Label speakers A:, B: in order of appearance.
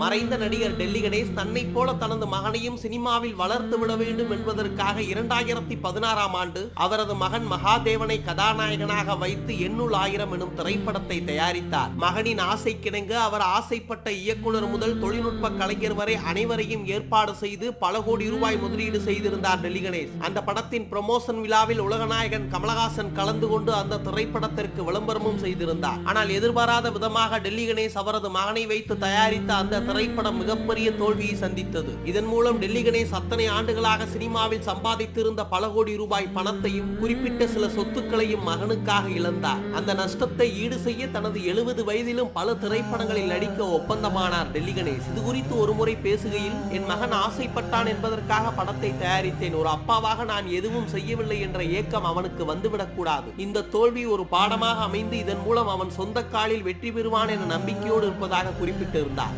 A: மறைந்த நடிகர் டெல்லி கணேஷ் தன்னை போல தனது மகனையும் சினிமாவில் வளர்த்து விட வேண்டும் என்பதற்காக இரண்டாயிரத்தி பதினாறாம் ஆண்டு அவரது மகன் மகாதேவனை கதாநாயகனாக வைத்து எண்ணுள் ஆயிரம் எனும் திரைப்படத்தை தயாரித்தார். மகனின் ஆசைக்கிணங்க அவர் ஆசைப்பட்ட இயக்குனர் முதல் தொழில்நுட்ப கலைஞர் வரை அனைவரையும் ஏற்பாடு செய்து பல கோடி ரூபாய் முதலீடு செய்திருந்தார் டெல்லி கணேஷ். அந்த படத்தின் ப்ரமோஷன் விழாவில் உலகநாயகன் கமலஹாசன் கலந்து கொண்டு அந்த திரைப்படத்திற்கு விளம்பரமும் செய்திருந்தார். ஆனால் எதிர்பாராத விதமாக டெல்லி கணேஷ் அவரது மகனை வைத்து தயாரித்த அந்த திரைப்படம் மிகப்பெரிய தோல்வியை சந்தித்தது. இதன் மூலம் டெல்லி கணேஷ் அத்தனை ஆண்டுகளாக சினிமாவில் சம்பாதித்திருந்த பல கோடி ரூபாய் பணத்தையும் குறிப்பிட்ட சில சொத்துக்களையும் மகனுக்காக இழந்தார். அந்த நஷ்டத்தை ஈடு செய்ய தனது எழுபது வயதிலும் பல திரைப்படங்களில் நடிக்க ஒப்பந்தமானார் டெல்லி கணேஷ். இது குறித்து ஒருமுறை பேசுகையில் என் மகன் ஆசைப்பட்டான் என்பதற்காக படத்தை தயாரித்தேன். ஒரு அப்பாவாக நான் எதுவும் செய்யவில்லை என்ற ஏக்கம் அவனுக்கு வந்துவிடக் கூடாது. இந்த தோல்வி ஒரு பாடமாக அமைந்து இதன் மூலம் அவன் சொந்த காலில் வெற்றி பெறுவான் என நம்பிக்கையோடு இருப்பதாக குறிப்பிட்டிருந்தார்.